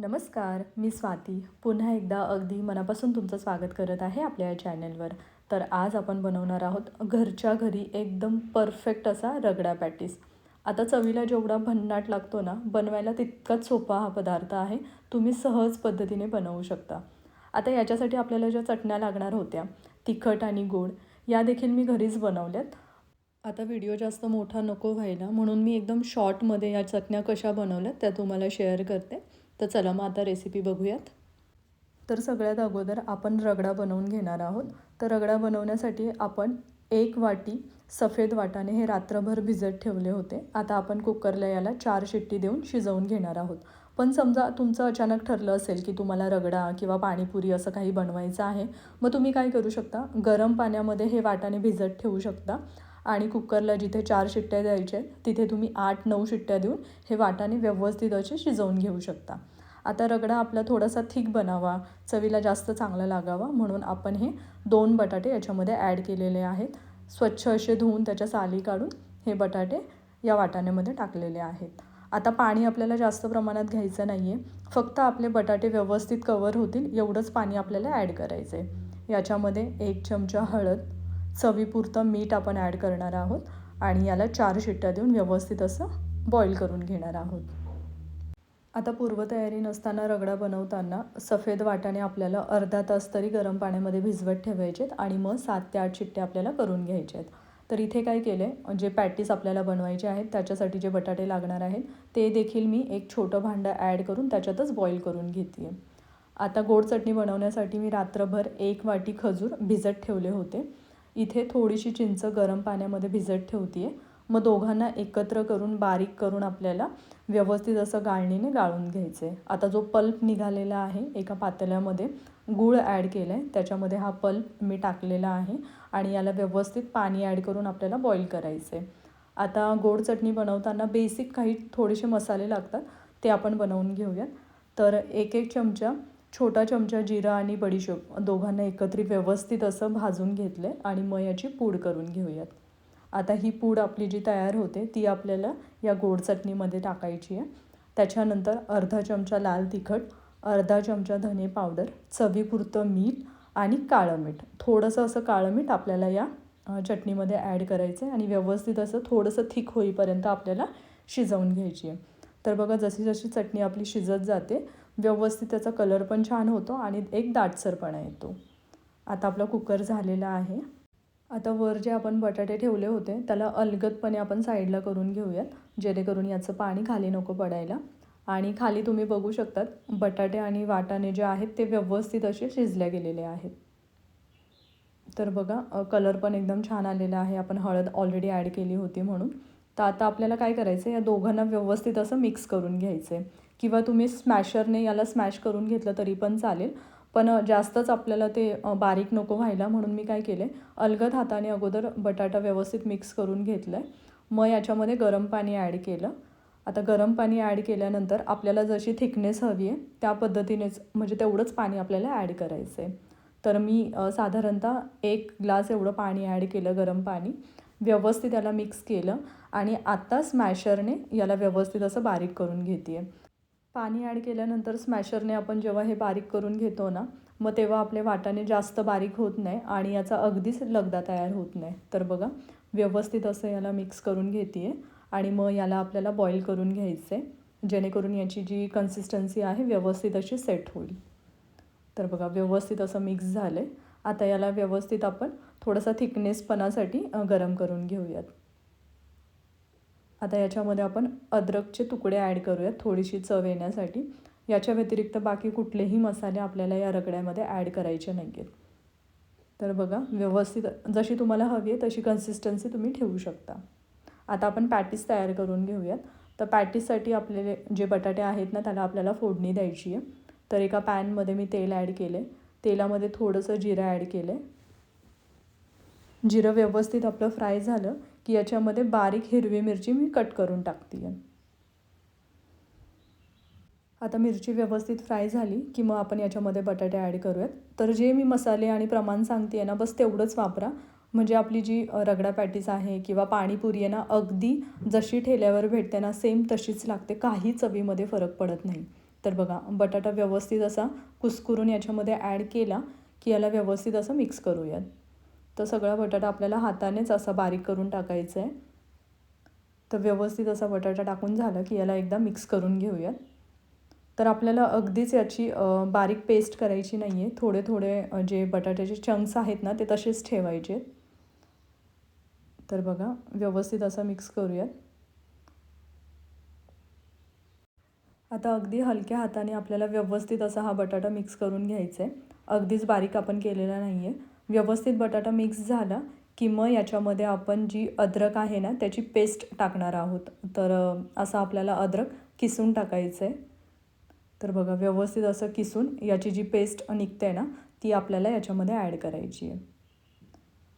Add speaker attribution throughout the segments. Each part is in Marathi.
Speaker 1: नमस्कार मी स्वाती. पुन्हा एकदा अगदी मनापासून तुमचं स्वागत करत आहे आपल्या या चॅनलवर. तर आज आपण बनवणार आहोत घरच्या घरी एकदम परफेक्ट असा रगडा पॅटीस. आता चवीला जेवढा भन्नाट लागतो ना बनवायला तितकाच सोपा हा पदार्थ आहे. तुम्ही सहज पद्धतीने बनवू शकता. आता याच्यासाठी आपल्याला ज्या चटण्या लागणार होत्या तिखट आणि गोड या देखील मी घरीच बनवल्यात. आता व्हिडिओ जास्त मोठा नको व्हायला म्हणून मी एकदम शॉर्टमध्ये या चटण्या कशा बनवल्यात त्या तुम्हाला शेअर करते. तर चला मग आता रेसिपी बघूयात. तर सगळ्यात अगोदर आपण रगडा बनवून घेणार आहोत. तर रगडा बनवण्यासाठी आपण एक वाटी सफेद वाटाणे हे रात्रभर भिजत ठेवले होते. आता आपण कुकरला याला चार शिट्टी देऊन शिजवून घेणार आहोत. पण समजा तुमचं अचानक ठरलं असेल की तुम्हाला रगडा किंवा पाणीपुरी असं काही बनवायचं आहे मग तुम्ही काय करू शकता? गरम पाण्यामध्ये हे वाटाणे भिजत ठेवू शकता. आणि कुकरला जिथे चार शिट्ट्या द्यायच्या आहेत तिथे तुम्ही आठ नऊ शिट्ट्या देऊन हे वाटाणे व्यवस्थित असे शिजवून घेऊ शकता. आता रगडा आपला थोडासा थिक बनावा चवीला जास्त चांगला लागावा म्हणून आपण हे दोन बटाटे याच्यामध्ये ॲड केलेले आहेत. स्वच्छ असे धुवून त्याच्या साली काढून हे बटाटे या वाटाण्यामध्ये टाकलेले आहेत. आता पाणी आपल्याला जास्त प्रमाणात घ्यायचं नाही आहे फक्त आपले बटाटे व्यवस्थित कवर होतील एवढंच पाणी आपल्याला ॲड करायचं आहे याच्यामध्ये एक चमचा हळद चवीपुरतं मीठ आपण ॲड करणार आहोत आणि याला चार शिट्ट्या देऊन व्यवस्थित असं बॉईल करून घेणार आहोत. आता पूर्वतयारी नसताना रगडा बनवताना सफेद वाटाणे आपल्याला अर्धा तास तरी गरम पाण्यामध्ये भिजवत ठेवायचेत आणि मग सात ते आठ शिट्ट्या आपल्याला करून घ्यायचे आहेत तर इथे काय केलं आहे जे पॅटीस आपल्याला बनवायचे आहेत त्याच्यासाठी जे बटाटे लागणार आहेत ते देखील मी एक छोटं भांडं ॲड करून त्याच्यातच बॉईल करून घेते आता गोड चटणी बनवण्यासाठी मी रात्रभर एक वाटी खजूर भिजत ठेवले होते. इथे थोडीशी चिंच गरम पाण्यामध्ये भिजत ठेवते आहे मग दोघांना एकत्र करून बारीक करून आपल्याला व्यवस्थित असं गाळणीने गाळून घ्यायचं आहे आता जो पल्प निघालेला आहे एका पातेल्यामध्ये गूळ ॲड केलं आहे त्याच्यामध्ये हा पल्प मी टाकलेला आहे आणि याला व्यवस्थित पाणी ॲड करून आपल्याला बॉईल करायचं आहे आता गोड चटणी बनवताना बेसिक काही थोडेसे मसाले लागतात ते आपण बनवून घेऊयात. तर एक एक चमचा छोटा चमचा जिरा आणि बडीशोप दोघांना एकत्रित व्यवस्थित असं भाजून घेतलं आहे आणि मग याची पूड करून घेऊयात. आता ही पूड आपली जी तयार होते ती आपल्याला या गोड चटणीमध्ये टाकायची आहे. त्याच्यानंतर अर्धा चमचा लाल तिखट अर्धा चमचा धने पावडर चवीपुरतं मीठ आणि काळं मीठ. थोडंसं असं काळं मीठ आपल्याला या चटणीमध्ये ॲड करायचं आहे आणि व्यवस्थित असं थोडंसं थिक होईपर्यंत आपल्याला शिजवून घ्यायची आहे. तर बघा जशी जशी चटणी आपली शिजत जाते व्यवस्थित त्याचा कलर पण छान होतो आणि एक दाटसरपणा येतो. आता आपला कुकर झालेला आहे. आता वर जे आपण बटाटे ठेवले होते त्याला अलगदपणे आपण साईडला करून घेऊयात जेणेकरून याचं पाणी खाली नको पडायला. आणि खाली तुम्ही बघू शकतात बटाटे आणि वाटाणे जे आहेत ते व्यवस्थित असे शिजल्या गेलेले आहेत. तर बघा कलर पण एकदम छान आलेला आहे. आपण हळद ऑलरेडी ॲड केली होती म्हणून. तर आता आपल्याला काय करायचं आहे या दोघांना व्यवस्थित असं मिक्स करून घ्यायचं आहे किंवा तुम्ही स्मॅशरने याला स्मॅश करून घेतलं तरी पण चालेल. पण जास्तच आपल्याला ते बारीक नको व्हायला म्हणून मी काय केलं आहे अलगद हाताने अगोदर बटाटा व्यवस्थित मिक्स करून घेतलं आहे मग याच्यामध्ये गरम पाणी ॲड केलं. आता गरम पाणी ॲड केल्यानंतर आपल्याला जशी थिकनेस हवी आहे त्या पद्धतीनेच म्हणजे तेवढंच पाणी आपल्याला ॲड करायचं आहे तर मी साधारणतः एक ग्लास एवढं पाणी ॲड केलं गरम पाणी. व्यवस्थित याला मिक्स केलं आणि आत्ता स्मॅशरने याला व्यवस्थित असं बारीक करून घेते आहे पाणी ॲड केल्यानंतर स्मॅशरने आपण जेव्हा हे बारीक करून घेतो ना मग तेव्हा आपले वाटाणे जास्त बारीक होत नाही आणि याचा अगदीच लगदा तयार होत नाही. तर बघा व्यवस्थित असं याला मिक्स करून घेते आहे आणि मग याला आपल्याला बॉईल करून घ्यायचं आहे जेणेकरून याची जी कन्सिस्टन्सी आहे व्यवस्थित अशी सेट होईल. तर बघा व्यवस्थित असं मिक्स झालं आहे आता याला व्यवस्थित आपण थोडासा थिकनेसपणासाठी गरम करून घेऊयात. आता याच्यामध्ये आपण अद्रकचे तुकडे ॲड करूयात थोडीशी चव येण्यासाठी. याच्या व्यतिरिक्त बाकी कुठलेही मसाले आपल्याला या रगड्यामध्ये ॲड करायचे नाही आहेत तर बघा व्यवस्थित जशी तुम्हाला हवी आहे तशी कन्सिस्टन्सी तुम्ही ठेवू शकता. आता आपण पॅटीस तयार करून घेऊयात. तर पॅटीससाठी आपले जे बटाटे आहेत ना त्याला आपल्याला फोडणी द्यायची आहे. तर एका पॅनमध्ये मी तेल ॲड केले तेलामध्ये थोडंसं जिरं ॲड केलं जिरं व्यवस्थित आपलं फ्राय झालं. की याच्यामध्ये बारीक हिरवी मिरची मी कट करून टाकते. आहे आता मिरची व्यवस्थित फ्राय झाली की मग आपण याच्यामध्ये बटाटे ॲड करूयात. तर जे मी मसाले आणि प्रमाण सांगते आहे ना बस तेवढंच वापरा. म्हणजे आपली जी रगडा पॅटीस आहे किंवा पाणीपुरी आहे ना अगदी जशी ठेल्यावर भेटते ना सेम तशीच लागते. काही चवीमध्ये फरक पडत नाही. तर बघा बटाटा व्यवस्थित असा कुसकुरून याच्यामध्ये ॲड केला की याला व्यवस्थित असं मिक्स करूयात. तर सगळा बटाटा आपल्याला हातानेच असा बारीक करून टाकायचा आहे तर व्यवस्थित असा बटाटा टाकून झाला की याला एकदा मिक्स करून घेऊयात. तर आपल्याला अगदीच याची बारीक पेस्ट करायची नाही आहे थोडे थोडे जे बटाट्याचे चंक्स आहेत ना ते तसेच ठेवायचे तर बघा व्यवस्थित असा मिक्स करूयात. आता अगदी हलक्या हाताने आपल्याला व्यवस्थित असा हा बटाटा मिक्स करून घ्यायचा आहे अगदीच बारीक आपण केलेला नाही आहे व्यवस्थित बटाटा मिक्स झाला की मग याच्यामध्ये आपण जी अद्रक आहे ना त्याची पेस्ट टाकणार आहोत. तर असं आपल्याला अद्रक किसून टाकायचं आहे तर बघा व्यवस्थित असं किसून याची जी पेस्ट निघते ना ती आपल्याला याच्यामध्ये ॲड करायची आहे.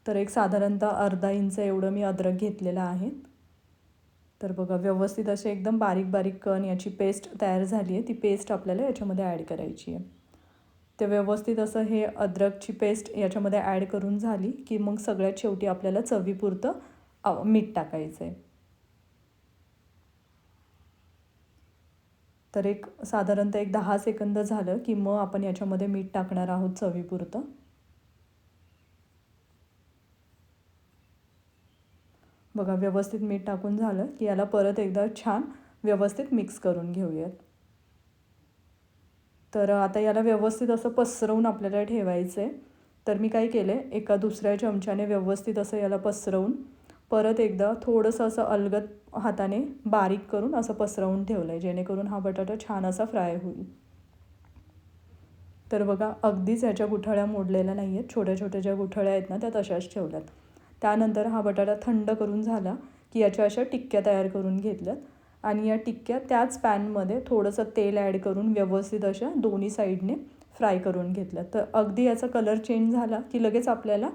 Speaker 1: तर एक साधारणतः अर्धा इंच एवढं मी अद्रक घेतलेलं आहे. तर बघा व्यवस्थित असे एकदम बारीक बारीक कण याची पेस्ट तयार झाली आहे. ती पेस्ट आपल्याला याच्यामध्ये ॲड करायची आहे. ते व्यवस्थित असं हे अद्रकची पेस्ट याच्यामध्ये ॲड करून झाली की मग सगळ्यात शेवटी आपल्याला चवीपुरतं मीठ टाकायचं आहे तर एक साधारणतः एक दहा सेकंद झालं की मग आपण याच्यामध्ये मीठ टाकणार आहोत चवीपुरतं. बघा व्यवस्थित मीठ टाकून झालं की याला परत एकदा छान व्यवस्थित मिक्स करून घेऊयात. तर आता याला व्यवस्थित असं पसरवून आपल्याला ठेवायचं आहे तर मी काय केलं आहे एका दुसऱ्या चमच्याने व्यवस्थित असं याला पसरवून परत एकदा थोडंसं असं अलगत हाताने बारीक करून असं पसरवून ठेवलं आहे जेणेकरून हा बटाटा छान असा फ्राय होईल. तर बघा अगदीच ह्याच्या गुठळ्या मोडलेल्या नाही आहेत छोट्या छोट्या ज्या गुठळ्या आहेत ना त्या तशाच ठेवल्यात. त्यानंतर हा बटाटा थंड करून झाला की याच्या अशा टिक्क्या तयार करून घेतल्यात. आणि या टिक्क्या त्याच पॅनमध्ये थोडंसं तेल ॲड करून व्यवस्थित अशा दोन्ही साईडने फ्राय करून घेतल्या. तर अगदी याचा कलर चेंज झाला की लगेच आपल्याला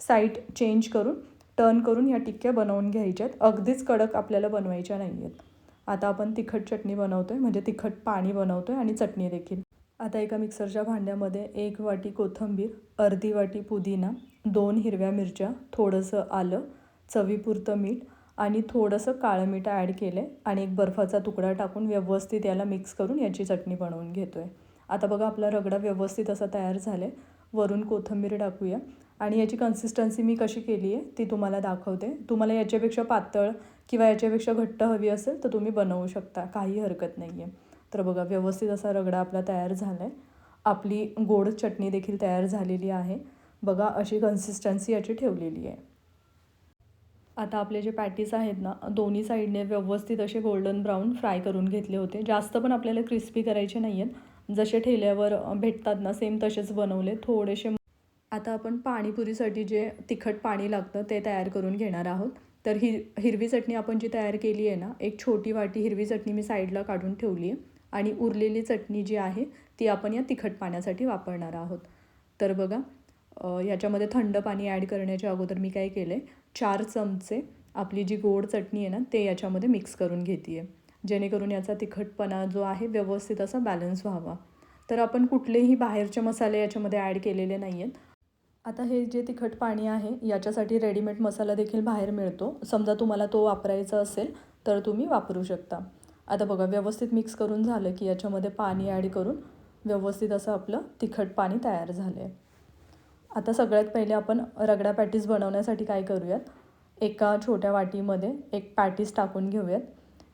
Speaker 1: साईड चेंज करून टर्न करून या टिक्क्या बनवून घ्यायच्यात अगदीच कडक आपल्याला बनवायच्या नाही आहेत आता आपण तिखट चटणी बनवतो आहे म्हणजे तिखट पाणी बनवतो आहे आणि चटणी देखील. आता एका मिक्सरच्या भांड्यामध्ये एक वाटी कोथिंबीर अर्धी वाटी पुदिना दोन हिरव्या मिरच्या थोडंसं आलं चवीपुरतं मीठ आणि थोडंसं काळं मीठ ॲड केलं आहे आणि एक बर्फाचा तुकडा टाकून व्यवस्थित याला मिक्स करून याची चटणी बनवून घेतो आहे आता बघा आपला रगडा व्यवस्थित असा तयार झाला आहे वरून कोथिंबीर टाकूया. आणि याची कन्सिस्टन्सी मी कशी केली आहे ती तुम्हाला दाखवते. तुम्हाला याच्यापेक्षा पातळ किंवा याच्यापेक्षा घट्ट हवी असेल तर तुम्ही बनवू शकता. काही हरकत नाही आहे तर बघा व्यवस्थित असा रगडा आपला तयार झाला आहे आपली गोड चटणी देखील तयार झालेली आहे. बघा अशी कन्सिस्टन्सी याची ठेवलेली आहे. आता आपले जे पॅटीस आहेत ना दोन्ही साईडने व्यवस्थित असे गोल्डन ब्राऊन फ्राय करून घेतले होते. जास्त पण आपल्याला क्रिस्पी करायचे नाही आहेत जसे ठेल्यावर भेटतात ना सेम तसेच बनवले. थोडेसे आता आपण पाणीपुरीसाठी जे तिखट पाणी लागतं ते तयार करून घेणार आहोत. तर हि हिरवी चटणी आपण जी तयार केली आहे ना एक छोटी वाटी हिरवी चटणी मी साईडला काढून ठेवली आहे. आणि उरलेली चटणी जी आहे ती आपण या तिखट पाण्यासाठी वापरणार आहोत. तर बघा याच्यामध्ये थंड पाणी ॲड करण्याच्या अगोदर मी काय केलं आहे चार चमचे आपली जी गोड चटणी आहे ना ते याच्यामध्ये मिक्स करून घेते आहे जेणेकरून याचा तिखटपणा जो आहे व्यवस्थित असा बॅलन्स व्हावा. तर आपण कुठलेही बाहेरचे मसाले याच्यामध्ये ॲड केलेले नाही आहेत आता हे जे तिखट पाणी आहे याच्यासाठी रेडीमेड मसाला देखील बाहेर मिळतो. समजा तुम्हाला तो वापरायचा असेल तर तुम्ही वापरू शकता. आता बघा व्यवस्थित मिक्स करून झालं की याच्यामध्ये पाणी ॲड करून व्यवस्थित असं आपलं तिखट पाणी तयार झालं आहे आता सगळ्यात पहिले आपण रगडा पॅटीस बनवण्यासाठी काय करूयात? एका छोट्या वाटीमध्ये एक पॅटीस टाकून घेऊयात.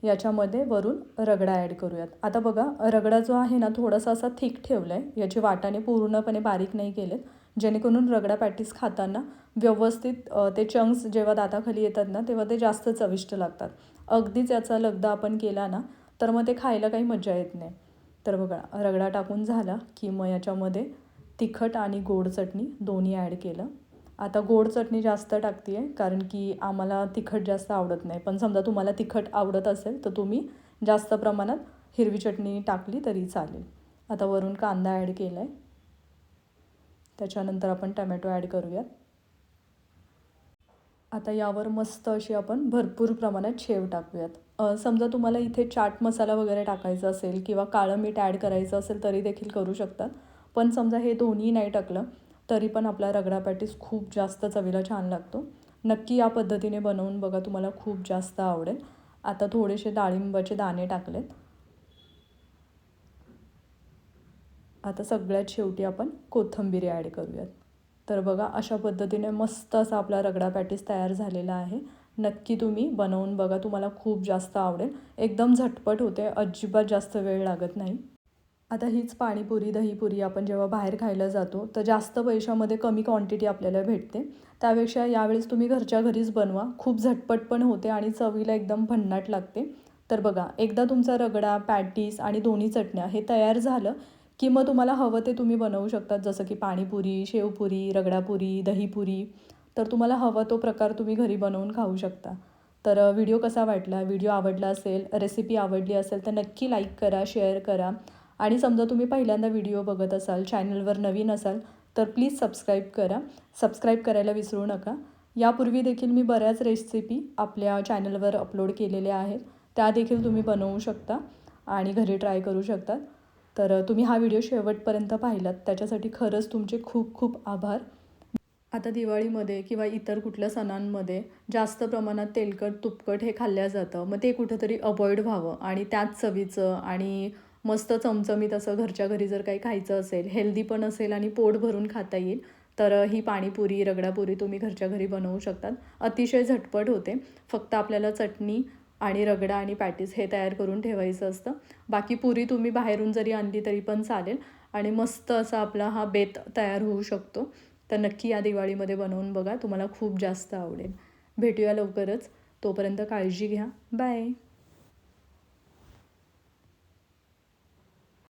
Speaker 1: याच्यामध्ये वरून रगडा ॲड करूयात. आता बघा रगडा जो आहे ना थोडासा असा थिक ठेवला आहे याची वाटाने पूर्णपणे बारीक नाही केलेत. जेणेकरून रगडा पॅटीस खाताना व्यवस्थित ते चंक्स जेव्हा दाताखाली येतात ना तेव्हा ते जास्त चविष्ट लागतात. अगदीच याचा लगदा आपण केला ना तर मग ते खायला काही मजा येत नाही. तर बघा रगडा टाकून झाला की मग याच्यामध्ये तिखट आणि गोड चटणी दोन्ही ॲड केलं. आता गोड चटणी जास्त टाकते आहे कारण की आम्हाला तिखट जास्त आवडत नाही. पण समजा तुम्हाला तिखट आवडत असेल तर तुम्ही जास्त प्रमाणात हिरवी चटणी टाकली तरी चालेल. आता वरून कांदा ॲड केला आहे त्याच्यानंतर आपण टमॅटो ॲड करूयात. आता यावर मस्त अशी आपण भरपूर प्रमाणात शेव टाकूयात. समजा तुम्हाला इथे चाट मसाला वगैरे टाकायचा असेल किंवा काळं मीठ ॲड करायचं असेल तरी देखील करू शकतात. पण समजा हे दोन्ही नाही टाकलं तरी पण आपला रगडा पॅटीस खूप जास्त चवीला छान लागतो. नक्की या पद्धतीने बनवून बघा तुम्हाला खूप जास्त आवडेल. आता थोडेसे डाळिंबाचे दाणे टाकलेत. आता सगळ्यात शेवटी आपण कोथिंबीर ॲड करूयात. तर बघा अशा पद्धतीने मस्त असा आपला रगडा पॅटीस तयार झालेला आहे. नक्की तुम्ही बनवून बघा तुम्हाला खूप जास्त आवडेल. एकदम झटपट होते अजिबात जास्त वेळ लागत नाही. आता हीच पाणीपुरी दहीपुरी आपण जेव्हा बाहेर खायला जातो तर जास्त पैशामध्ये कमी क्वांटिटी आपल्याला भेटते. त्यापेक्षा यावेळेस तुम्ही घरच्या घरीच बनवा. खूप झटपट पण होते आणि चवीला एकदम भन्नाट लागते. तर बघा एकदा तुमचा रगडा पॅटीस आणि दोन्ही चटण्या हे तयार झालं की मग तुम्हाला हवं ते तुम्ही बनवू शकतात. जसं की पाणीपुरी शेवपुरी रगडापुरी दहीपुरी. तर तुम्हाला हवा तो प्रकार तुम्ही घरी बनवून खाऊ शकता. तर व्हिडिओ कसा वाटला? व्हिडिओ आवडला असेल रेसिपी आवडली असेल तर नक्की लाईक करा शेअर करा. आणि समजा तुम्ही पहिल्यांदा व्हिडिओ बघत असाल चॅनलवर नवीन असाल तर प्लीज सबस्क्राईब करा. सबस्क्राईब करायला विसरू नका. यापूर्वी देखील मी बऱ्याच रेसिपी आपल्या चॅनलवर अपलोड केलेल्या आहेत. त्या देखील तुम्ही बनवू शकता आणि घरी ट्राय करू शकतात. तर तुम्ही हा व्हिडिओ शेवटपर्यंत पाहिलात. त्याच्यासाठी खरंच तुमचे खूप खूप आभार. आता दिवाळीमध्ये किंवा इतर कुठल्या सणांमध्ये जास्त प्रमाणात तेलकट तुपकट हे खाल्लं जातं. मग ते कुठंतरी अवॉइड व्हावं आणि त्याच चवीचं आणि मस्त चमचमीत असं घरच्या घरी जर काही खायचं असेल हेल्दी पण असेल आणि पोट भरून खाता येईल तर ही पाणीपुरी रगडापुरी तुम्ही घरच्या घरी बनवू शकतात. अतिशय झटपट होते. फक्त आपल्याला चटणी आणि रगडा आणि पॅटीस हे तयार करून ठेवायचं असतं. बाकी पुरी तुम्ही बाहेरून जरी आणली तरी पण चालेल आणि मस्त असा आपला हा बेत तयार होऊ शकतो. तर नक्की या दिवाळीमध्ये बनवून बघा तुम्हाला खूप जास्त आवडेल. भेटूया लवकरच. तोपर्यंत काळजी घ्या. बाय